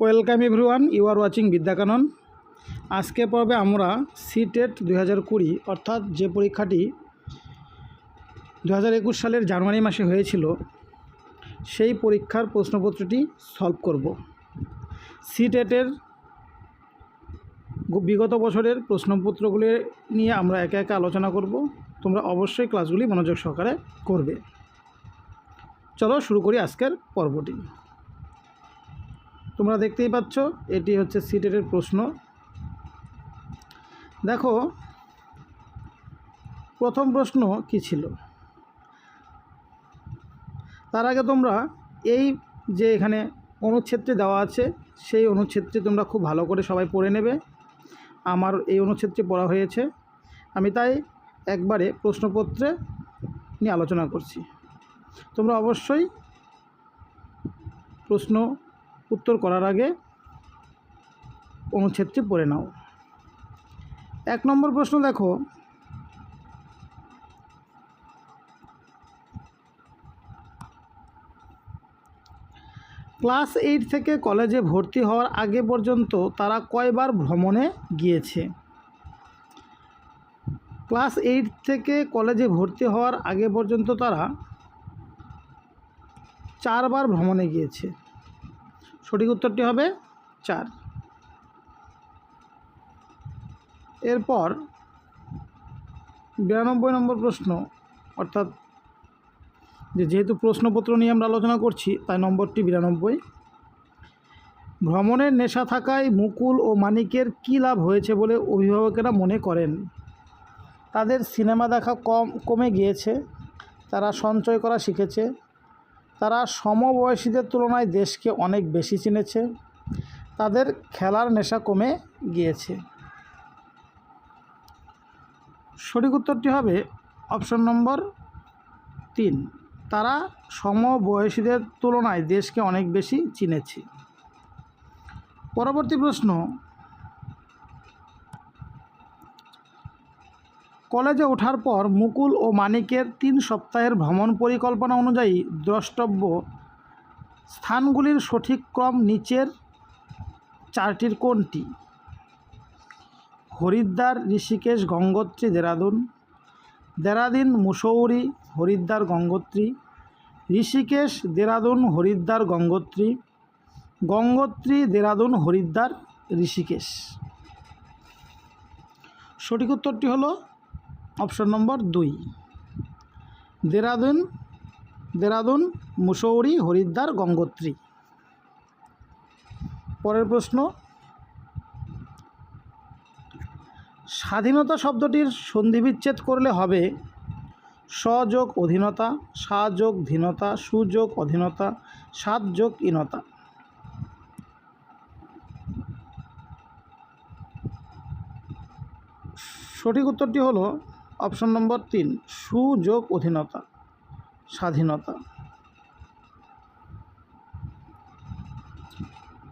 Welcome everyone you are watching Vidyakanan. আজকে পর্বে আমরা সিটেট দু হাজার কুড়ি, অর্থাৎ যে পরীক্ষাটি দু হাজার একুশ সালের জানুয়ারি মাসে হয়েছিল, সেই পরীক্ষার প্রশ্নপত্রটি সলভ করব। সিটেটের বিগত বছরের প্রশ্নপত্রগুলি নিয়ে আমরা একে একে আলোচনা করব। তোমরা অবশ্যই ক্লাসগুলি মনোযোগ সহকারে করবে। চলো শুরু করি আজকের পর্বটি। তোমরা দেখতেই পাচ্ছ, এটি হচ্ছে সিটেটের প্রশ্ন। দেখো, প্রথম প্রশ্ন কি ছিল? তার আগে তোমরা এই যে এখানে অনুচ্ছেদটি দেওয়া আছে, সেই অনুচ্ছেদটি তোমরা খুব ভালো করে সবাই পড়ে নেবে। আমার এই অনুচ্ছেদটি পড়া হয়েছে। আমি তাই একবারে প্রশ্নপত্রে নিয়ে আলোচনা করছি। তোমরা অবশ্যই প্রশ্ন উত্তর করার আগে অনুচ্ছেদটি পড়ে নাও। এক নম্বর প্রশ্ন দেখো। ক্লাস এইট থেকে কলেজে ভর্তি হওয়ার আগে পর্যন্ত তারা কয়বার ভ্রমণে গিয়েছে? ক্লাস এইট থেকে কলেজে ভর্তি হওয়ার আগে পর্যন্ত তারা চারবার ভ্রমণে গিয়েছে। সঠিক উত্তরটি হবে চার। এরপর বিরানব্বই নম্বর প্রশ্ন, অর্থাৎ যে যেহেতু প্রশ্নপত্র নিয়ে আমরা আলোচনা করছি, তাই নম্বরটি বিরানব্বই। ভ্রমণের নেশা থাকায় মুকুল ও মানিকের কী লাভ হয়েছে বলে অভিভাবকেরা মনে করেন? তাদের সিনেমা দেখা কম, কমে গিয়েছে, তারা সঞ্চয় করা শিখেছে তারা সমবয়সীদের তুলনায় দেশকে অনেক বেশি চিনেছে। তাদের খেলার নেশা কমে গিয়েছে। সঠিক উত্তরটি হবে অপশন নম্বর তিন। তারা সমবয়সীদের তুলনায় দেশকে অনেক বেশি চিনেছে। পরবর্তী প্রশ্ন কলেজে ওঠার পর মুকুল ও মানিকের তিন সপ্তাহের ভ্রমণ পরিকল্পনা অনুযায়ী দ্রষ্টব্য স্থানগুলির সঠিক ক্রম নিচের চারটির কোনটি? হরিদ্বার, ঋষিকেশ, গঙ্গোত্রী, দেরাদুন। দেরাদিন, মুসৌরি, হরিদ্বার, গঙ্গোত্রী। ঋষিকেশ, দেরাদুন, হরিদ্বার, গঙ্গোত্রী। গঙ্গোত্রী, দেরাদুন, হরিদ্বার, ঋষিকেশ। সঠিক উত্তরটি হলো অপশন নম্বর দুই। দেরাদুন দেরাদুন, মুসৌরি, হরিদ্বার, গঙ্গোত্রী। পরের প্রশ্ন। স্বাধীনতা শব্দটির সন্ধিবিচ্ছেদ করলে হবে স্বযোগ অধীনতা, সাযোগ ধীনতা, সুযোগ অধীনতা, সাতযোগ ইনতা সঠিক উত্তরটি হলো অপশন নম্বর তিন, সুযোগ অধীনতা, স্বাধীনতা।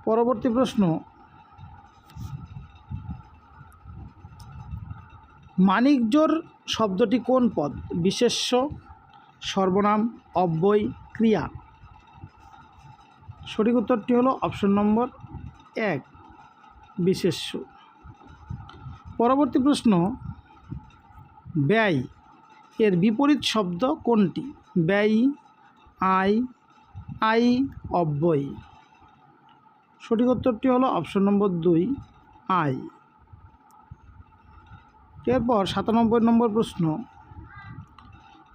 পরবর্তী প্রশ্ন, মানিকজোর শব্দটি কোন পদ? বিশেষ্য, সর্বনাম, অব্যয়, ক্রিয়া। সঠিক উত্তরটি হলো অপশন নম্বর এক, বিশেষ্য। পরবর্তী প্রশ্ন ব্যয়। এর বিপরীত শব্দ কোনটি? ব্যয়, আয় আই অব্যয়। সঠিক উত্তরটি হলো অপশন নম্বর দুই, আয়। এরপর সাতানব্বই নম্বর প্রশ্ন।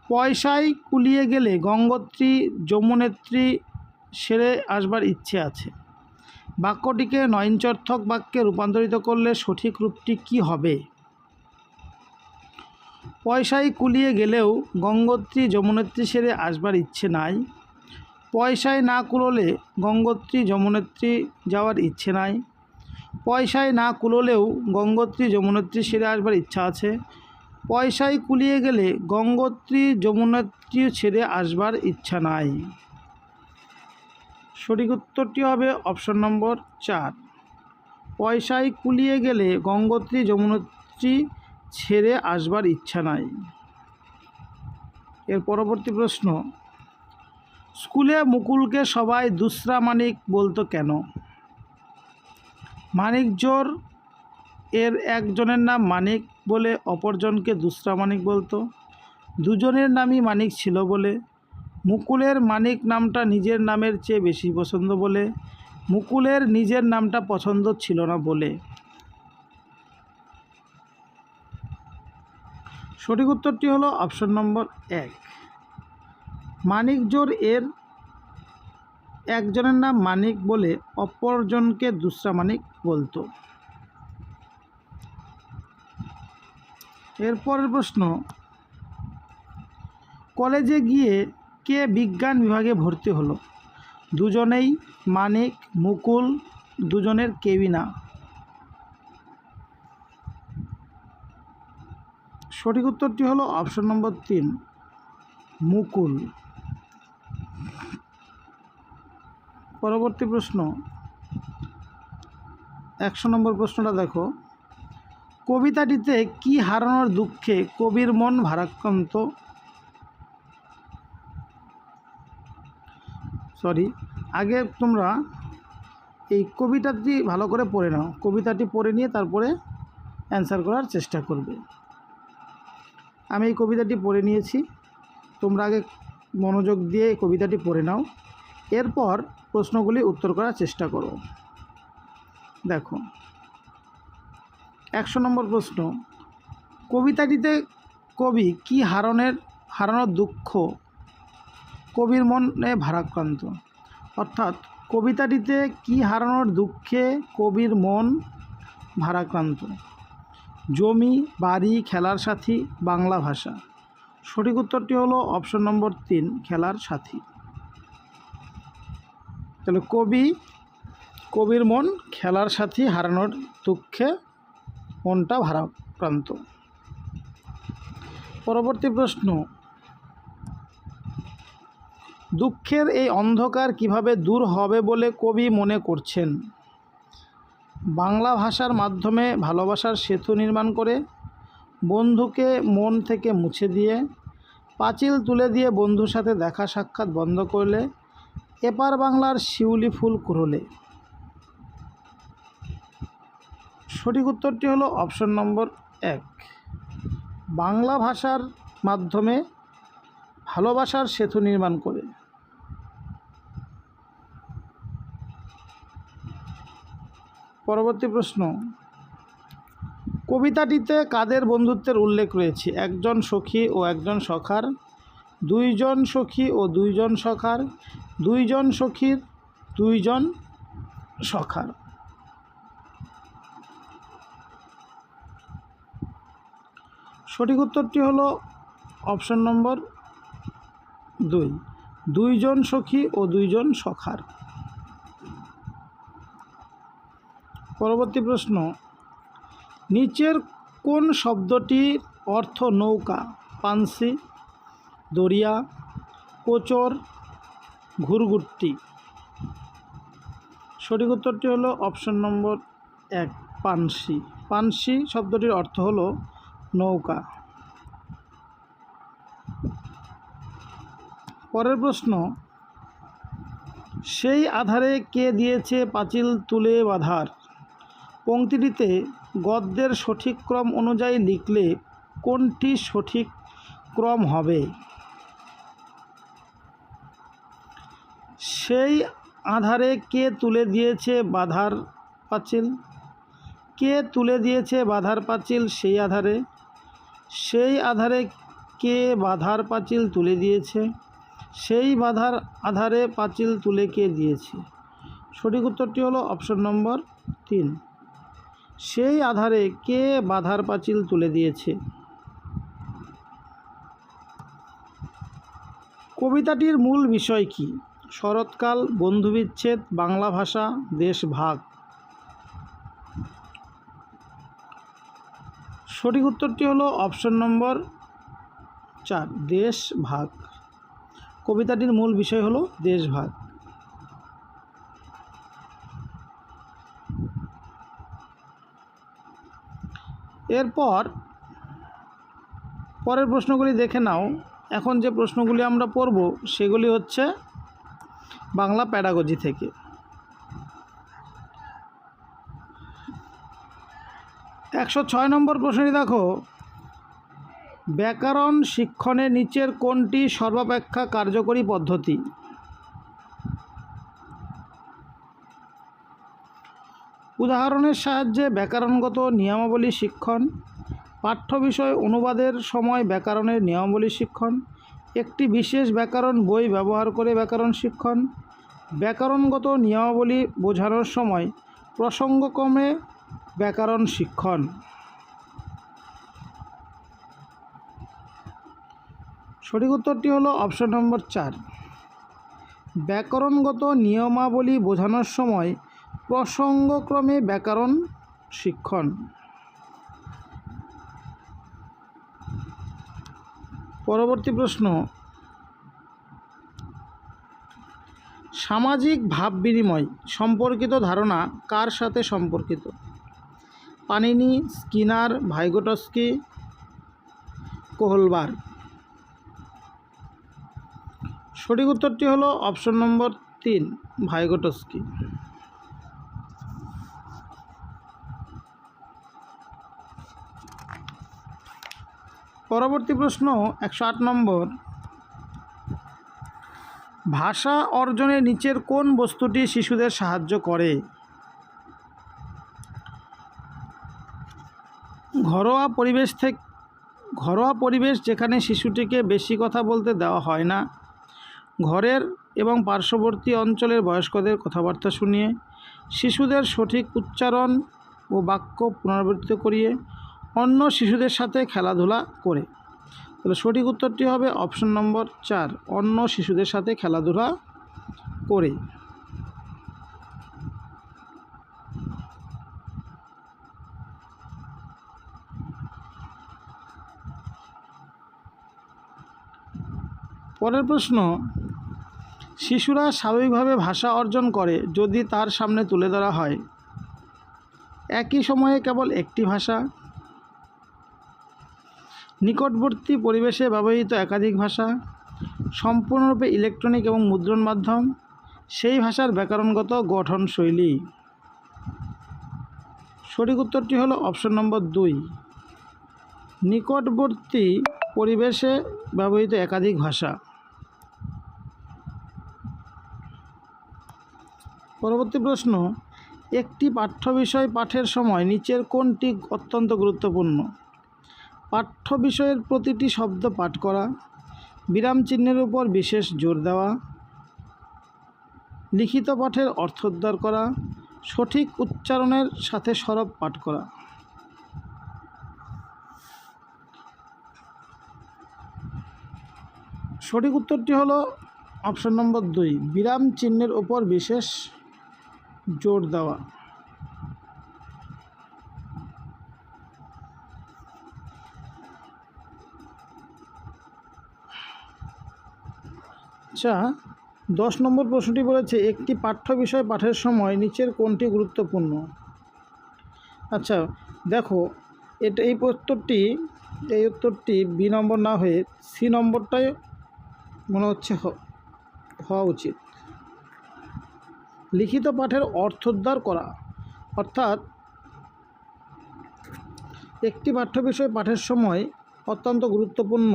পয়সায় কুলিয়ে গেলে গঙ্গোত্রী, যমুনেত্রী সেরে আসবার ইচ্ছে আছে। বাক্যটিকে নয়নচর্থক বাক্যে রূপান্তরিত করলে সঠিক রূপটি কি হবে? পয়সায় কুলিয়ে গেলেও গঙ্গোত্রী যমুনেত্রী সেরে আসবার ইচ্ছে নাই। পয়সায় না কুলোলে গঙ্গোত্রী যমুনেত্রী যাওয়ার ইচ্ছে নাই। পয়সায় না কুলোলেও গঙ্গোত্রী যমুনেত্রী সেরে আসবার ইচ্ছা আছে। পয়সায় কুলিয়ে গেলে গঙ্গোত্রী যমুনেত্রী ছেড়ে আসবার ইচ্ছা নাই। সঠিক উত্তরটি হবে অপশন নম্বর চার। পয়সায় কুলিয়ে গেলে গঙ্গোত্রী যমুনেত্রী ছেড়ে আসবার ইচ্ছা নাই। এর পরবর্তী প্রশ্ন, স্কুলে মুকুলকে সবাই দুসরা মানিক বলতো কেন? মানিকজোর এর একজনের নাম মানিক বলে অপরজনকে দুসরা মানিক বলতো। দুজনের নামই মানিক ছিল বলে। মুকুলের মানিক নামটা নিজের নামের চেয়ে বেশি পছন্দ বলে। মুকুলের নিজের নামটা পছন্দ ছিল না বলে। সঠিক উত্তরটি হলো অপশন নম্বর এক। মানিকজোর এর একজনের নাম মানিক বলে অপরজনকে দুসরা মানিক বলতো। এরপরের প্রশ্ন, কলেজে গিয়ে কে বিজ্ঞান বিভাগে ভর্তি হলো? দুজনেই মানিক, মুকুল, দুজনের কেউই সঠিক উত্তরটি হলো অপশন নম্বর তিন, মুকুল। পরবর্তী প্রশ্ন, একশো নম্বর প্রশ্নটা দেখো। কবিতাটিতে কি হারানোর দুঃখে কবির মন ভারাক্রান্ত? সরি আগে তোমরা এই কবিতাটি ভালো করে পড়ে নাও। কবিতাটি পড়ে নিয়ে তারপরে অ্যান্সার করার চেষ্টা করবে। আমি এই কবিতাটি পড়ে নিয়েছি। তোমরা আগে মনোযোগ দিয়ে এই কবিতাটি পড়ে নাও। এরপর প্রশ্নগুলি উত্তর করার চেষ্টা করো। দেখো। একশো নম্বর প্রশ্ন। কবিতাটিতে কবি কি হারণের, হারানোর দুঃখ কবির মনে ভারাক্রান্ত? অর্থাৎ কবিতাটিতে কি হারানোর দুঃখে কবির মন ভারাক্রান্ত? জমি, বাড়ি, খেলার সাথী, বাংলা ভাষা। সঠিক উত্তরটি হলো অপশন নম্বর তিন, খেলার সাথী। তাহলে কবি, কবির মন খেলার সাথী হারানোর দুঃখে মনটা ভারাক্রান্ত। পরবর্তী প্রশ্ন, দুঃখের এই অন্ধকার কীভাবে দূর হবে বলে কবি মনে করছেন? বাংলা ভাষার মাধ্যমে ভালোবাসার সেতু নির্মাণ করে বন্ধুকে মন থেকে মুছে দিয়ে, পাঁচিল তুলে দিয়ে বন্ধুর সাথে দেখা সাক্ষাৎ বন্ধ করলে, এপার বাংলার শিউলি ফুল কুড়োলে। সঠিক উত্তরটি হলো অপশন নম্বর এক। বাংলা ভাষার মাধ্যমে ভালোবাসার সেতু নির্মাণ করে। পরবর্তী প্রশ্ন। কবিতাটিতে কাদের বন্ধুত্বের উল্লেখ রয়েছে? একজন সখী ও একজন সখার, দুইজন সখী ও দুইজন সখার, দুইজন সখীর, দুইজন সখার। সঠিক উত্তরটি হলো অপশন নম্বর দুই। দুইজন সখী ও দুইজন সখার। পরবর্তী প্রশ্ন, নিচের কোন শব্দটির অর্থ নৌকা? পানসি দরিয়া কোচর, ঘুরঘুরটি? সঠিক উত্তরটি হলো অপশন নম্বর এক, পানসি। পানসি শব্দটির অর্থ হলো নৌকা। পরের প্রশ্ন, সেই আধারে কে দিয়েছে পাঁচিল তুলে বাঁধার? পংক্তিটিতে গদ্যের সঠিক ক্রম অনুযায়ী লিখলে কোনটি সঠিক ক্রম হবে? সেই আধারে কে তুলে দিয়েছে বাধার পাঁচিল? কে তুলে দিয়েছে বাধার পাঁচিল সেই আধারে? সেই আধারে কে বাধার পাঁচিল তুলে দিয়েছে? সেই বাধার আধারে পাঁচিল তুলে কে দিয়েছে? সঠিক উত্তরটি হলো অপশন নম্বর তিন। সেই আধারে কে বাধার পাঁচিল তুলে দিয়েছে? কবিতাটির মূল বিষয় কি? শরৎকাল, বন্ধুবিচ্ছেদ, বাংলা ভাষা, দেশ ভাগ। সঠিক উত্তরটি হলো অপশন নম্বর চার, দেশ ভাগ। কবিতাটির মূল বিষয় হলো দেশ ভাগ এরপর পরের প্রশ্নগুলি দেখে নাও। এখন যে প্রশ্নগুলি আমরা পড়ব, সেগুলি হচ্ছে বাংলা প্যাডাগজি থেকে। একশো ছয় নম্বর প্রশ্নটি দেখো। ব্যাকরণ শিক্ষণে নিচের কোনটি সর্বাপেক্ষা কার্যকরী পদ্ধতি? উদাহরণের সাহায্যে ব্যাকরণগত নিয়মাবলী শিক্ষণ, পাঠ্য বিষয় অনুবাদের সময় ব্যাকরণের নিয়মাবলী শিক্ষণ, একটি বিশেষ ব্যাকরণ বই ব্যবহার করে ব্যাকরণ শিক্ষণ, ব্যাকরণগত নিয়মাবলী বোঝানোর সময় প্রসঙ্গক্রমে ব্যাকরণ শিক্ষণ। সঠিক উত্তরটি হলো অপশন নম্বর চার। ব্যাকরণগত নিয়মাবলী বোঝানোর সময় প্রসঙ্গক্রমে ব্যাকরণ, শিক্ষণ। পরবর্তী প্রশ্ন। সামাজিক ভাব বিনিময় সম্পর্কিত ধারণা কার সাথে সম্পর্কিত? Panini, Skinner, Vygotsky, Kohlberg. সঠিক উত্তরটি হলো অপশন নম্বর তিন, ভাইগোটস্কি। পরবর্তী প্রশ্ন, একশো আট নম্বর। ভাষা অর্জনে নিচের কোন বস্তুটি শিশুদের সাহায্য করে? ঘরোয়া পরিবেশ থেকে, ঘরোয়া পরিবেশ যেখানে শিশুটিকে বেশি কথা বলতে দেওয়া হয় না। ঘরের এবং পার্শ্ববর্তী অঞ্চলের বয়স্কদের কথাবার্তা শুনিয়ে, শিশুদের সঠিক উচ্চারণ ও বাক্য পুনরাবৃত্তি করিয়ে অন্য শিশুদের সাথে খেলাধুলা করে। তাহলে সঠিক উত্তরটি হবে অপশন নম্বর চার, অন্য শিশুদের সাথে খেলাধুলা করে। পরের প্রশ্ন, শিশুরা স্বাভাবিকভাবে ভাষা অর্জন করে যদি তার সামনে তুলে ধরা হয়। একই সময়ে কেবল একটি ভাষা নিকটবর্তী পরিবেশে ব্যবহৃত একাধিক ভাষা, সম্পূর্ণরূপে ইলেকট্রনিক এবং মুদ্রণ মাধ্যম, সেই ভাষার ব্যাকরণগত গঠনশৈলী। সঠিক উত্তরটি হলো অপশন নম্বর দুই। নিকটবর্তী পরিবেশে ব্যবহৃত একাধিক ভাষা। পরবর্তী প্রশ্ন, একটি পাঠ্য বিষয় পাঠের সময় নিচের কোনটি অত্যন্ত গুরুত্বপূর্ণ? পাঠ্য বিষয়ের প্রতিটি শব্দ পাঠ করা, বিরাম চিহ্নের উপর বিশেষ জোর দেওয়া, লিখিত পাঠের অর্থোদ্ধার করা, সঠিক উচ্চারণের সাথে সরব পাঠ করা। সঠিক উত্তরটি হলো অপশন নম্বর দুই, বিরাম চিহ্নের উপর বিশেষ জোর দেওয়া। আচ্ছা দশ নম্বর প্রশ্নটি বলেছে, একটি পাঠ্য বিষয় পাঠের সময় নিচের কোনটি গুরুত্বপূর্ণ? আচ্ছা দেখো, এটা, এই উত্তরটি এই উত্তরটি বি নম্বর না হয়ে সি নম্বরটাই মনে হচ্ছে হওয়া উচিত। লিখিত পাঠের অর্থোদ্ধার করা, অর্থাৎ একটি পাঠ্য বিষয় পাঠের সময় অত্যন্ত গুরুত্বপূর্ণ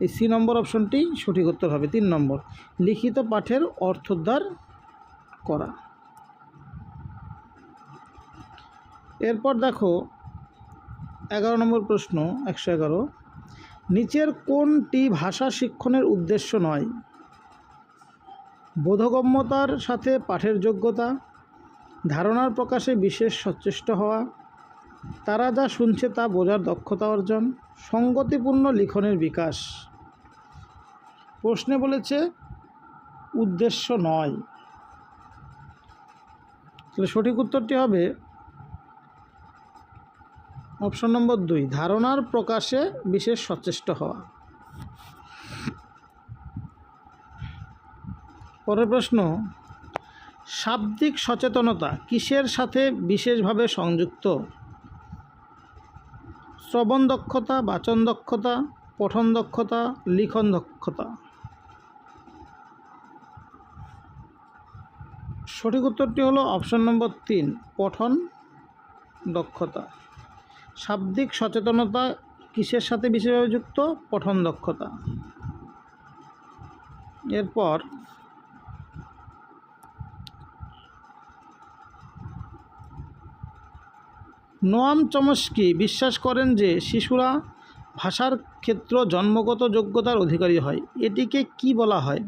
এই সি নম্বর অপশনটি সঠিক উত্তর হবে তিন নম্বর। লিখিত পাঠের অর্থোদ্ধার করা। এরপর দেখো, এগারো নম্বর প্রশ্ন, একশো এগারো। নিচের কোনটি ভাষা শিক্ষণের উদ্দেশ্য নয়? বোধগম্যতার সাথে পাঠের যোগ্যতা, ধারণার প্রকাশে বিশেষ সচেষ্ট হওয়া তারা যা শুনছে তা বোঝার দক্ষতা অর্জন, সঙ্গতিপূর্ণ লিখনের বিকাশ। প্রশ্নে বলেছে, উদ্দেশ্য নয়। তাহলে সঠিক উত্তরটি হবে, অপশন নম্বর দুই, ধারণার প্রকাশে বিশেষ সচেষ্ট হওয়া। পরের প্রশ্ন, শাব্দিক সচেতনতা কিসের সাথে বিশেষভাবে সংযুক্ত? শ্রবণ দক্ষতা, বাচন দক্ষতা, পঠন দক্ষতা, লিখন দক্ষতা। সঠিক উত্তরটি হলো অপশন নম্বর তিন, পঠন দক্ষতা। শাব্দিক সচেতনতা কিসের সাথে বিশেষভাবে যুক্ত? পঠন দক্ষতা। এরপর নোয়াম চমস্কি বিশ্বাস করেন যে শিশুরা ভাষার ক্ষেত্র জন্মগত যোগ্যতার অধিকারী হয়। এটিকে কি বলা হয়?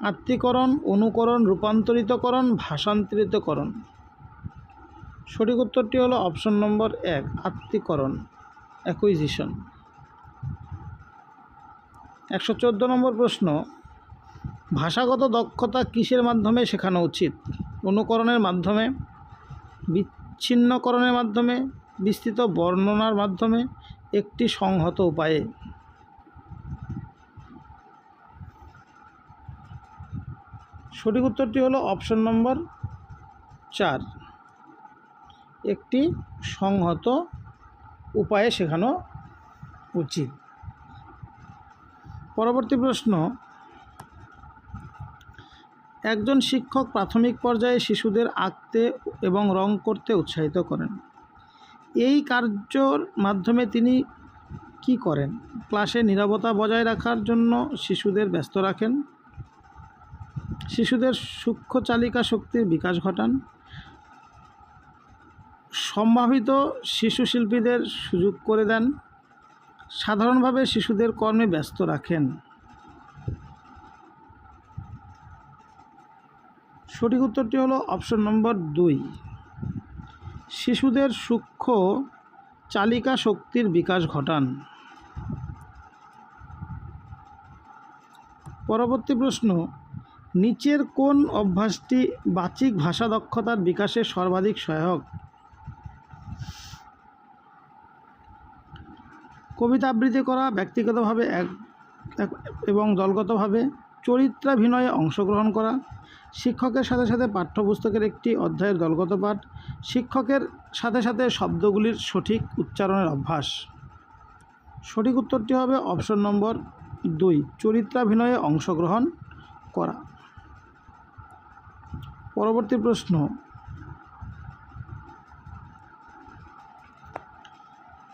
আত্মীকরণ, অনুকরণ, রূপান্তরিতকরণ, ভাষান্তরিতকরণ। সঠিক উত্তরটি হলো অপশন নম্বর এক, আত্মীকরণ অ্যাকুইজিশন একশো চোদ্দ নম্বর প্রশ্ন, ভাষাগত দক্ষতা কিসের মাধ্যমে শেখানো উচিত? অনুকরণের মাধ্যমে বিচ্ছিন্নকরণের মাধ্যমে, বিস্তৃত বর্ণনার মাধ্যমে একটি সংহত উপায়ে। সঠিক উত্তরটি হলো অপশন নম্বর চার। একটি সংহত উপায়ে শেখানো উচিত। পরবর্তী প্রশ্ন একজন শিক্ষক প্রাথমিক পর্যায়ে শিশুদের আঁকতে এবং রং করতে উৎসাহিত করেন। এই কার্যর মাধ্যমে তিনি কি করেন? ক্লাসে নিরাপত্তা বজায় রাখার জন্য শিশুদের ব্যস্ত রাখেন। শিশুদের সূক্ষ্ম চালিকা শক্তির বিকাশ ঘটান। সম্ভাবিত শিশু শিল্পীদের সুযোগ করে দেন। সাধারণভাবে শিশুদের কর্মে ব্যস্ত রাখেন। সঠিক উত্তরটি হলো অপশন নম্বর দুই। শিশুদের সূক্ষ্ম চালিকা শক্তির বিকাশ ঘটান। পরবর্তী প্রশ্ন, নিচের কোন অভ্যাসটি বাচিক ভাষা দক্ষতার বিকাশে সর্বাধিক সহায়ক? কবিতা আবৃত্তি করা ব্যক্তিগতভাবে এক এবং দলগতভাবে। চরিত্রাভিনয়ে অংশগ্রহণ করা, শিক্ষকের সাথে সাথে পাঠ্যপুস্তকের একটি অধ্যায়ের দলগত পাঠ, শিক্ষকের সাথে সাথে শব্দগুলির সঠিক উচ্চারণের অভ্যাস। সঠিক উত্তরটি হবে অপশন নম্বর দুই, চরিত্রাভিনয়ে অংশগ্রহণ করা। পরবর্তী প্রশ্ন,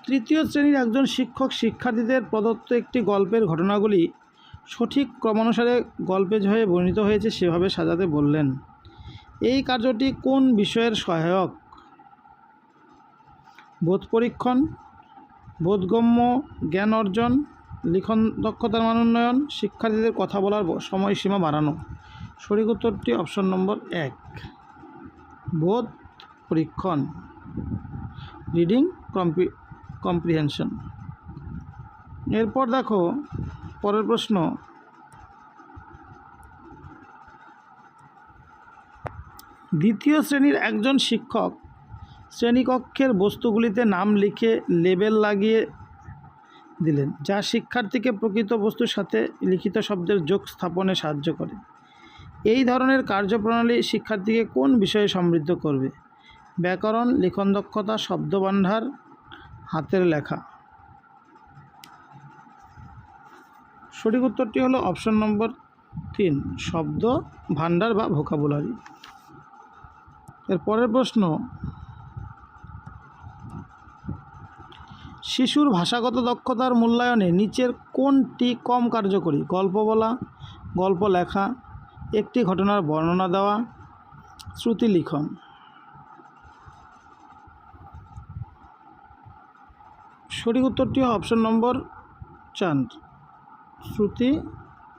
তৃতীয় শ্রেণির একজন শিক্ষক শিক্ষার্থীদের প্রদত্ত একটি গল্পের ঘটনাগুলি সঠিক ক্রমানুসারে গল্পে হয়ে বর্ণিত হয়েছে সেভাবে সাজাতে বললেন। এই কার্যটি কোন বিষয়ের সহায়ক? বোধ পরীক্ষণ, বোধগম্য জ্ঞান অর্জন, লিখন দক্ষতার মান উন্নয়ন, শিক্ষার্থীদের কথা বলার সময়সীমা বাড়ানো। সঠিক উত্তরটি অপশন নম্বর এক। বোধ পরীক্ষণ, রিডিং কম্পি কম্প্রিহেনশন। এরপর দেখো পরের প্রশ্ন। দ্বিতীয় শ্রেণির একজন শিক্ষক শ্রেণীকক্ষের বস্তুগুলিতে নাম লিখে লেবেল লাগিয়ে দিলেন, যা শিক্ষার্থীকে প্রকৃত বস্তুর সাথে লিখিত শব্দের যোগ স্থাপনে সাহায্য করে। এই ধরনের কার্যপ্রণালী শিক্ষার্থীকে কোন বিষয়ে সমৃদ্ধ করবে? ব্যাকরণ, লিখন দক্ষতা, শব্দভাণ্ডার, হাতের লেখা। সঠিক উত্তরটি হলো অপশন নম্বর তিন, শব্দ, ভাণ্ডার বা ভোকাবুলারি। এর পরের প্রশ্ন, শিশুর ভাষাগত দক্ষতার মূল্যায়নে নিচের কোনটি কম কার্যকরী? গল্প বলা, গল্প লেখা, একটি ঘটনার বর্ণনা দেওয়া, শ্রুতি লিখন। সঠিক উত্তরটি অপশন নম্বর চার। শ্রুতি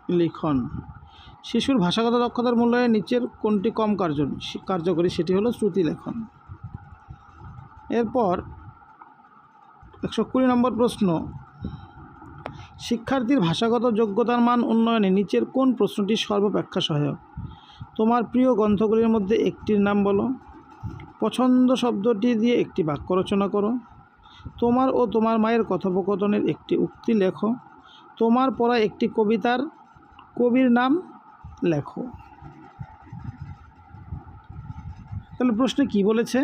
লিখন। শিশুর ভাষাগত দক্ষতার মূল্যায়নে নিচের কোনটি কম কার্য কার্যকরী সেটি হলো শ্রুতি লেখন। এরপর একশো কুড়ি নম্বর প্রশ্ন। শিক্ষার্থীর ভাষাগত যোগ্যতার মান উন্নয়নে নিচের কোন প্রশ্নটি সর্বাপেক্ষা সহায়ক? তোমার প্রিয় গ্রন্থগুলির মধ্যে একটির নাম বলো। পছন্দ শব্দটি দিয়ে একটি বাক্য রচনা করো। তোমার ও তোমার মায়ের কথোপকথনের একটি উক্তি লেখো। তোমার পড়া একটি কবিতার কবির নাম লেখো। তাহলে প্রশ্নে কি বলেছে?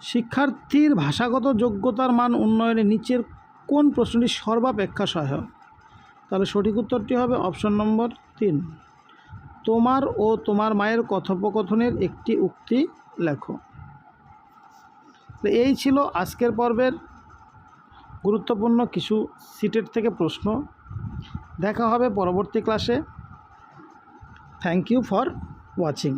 শিক্ষার্থীর ভাষাগত যোগ্যতার মান উন্নয়নে নিচের কোন প্রশ্নটি সর্বাপেক্ষা সহায়ক? তাহলে সঠিক উত্তরটি হবে অপশন নম্বর তিন। তোমার ও তোমার মায়ের কথোপকথনের একটি উক্তি লেখো। এই ছিল আজকের পর্বের গুরুত্বপূর্ণ কিছু সিটের থেকে প্রশ্ন। দেখা হবে পরবর্তী ক্লাসে। Thank you for watching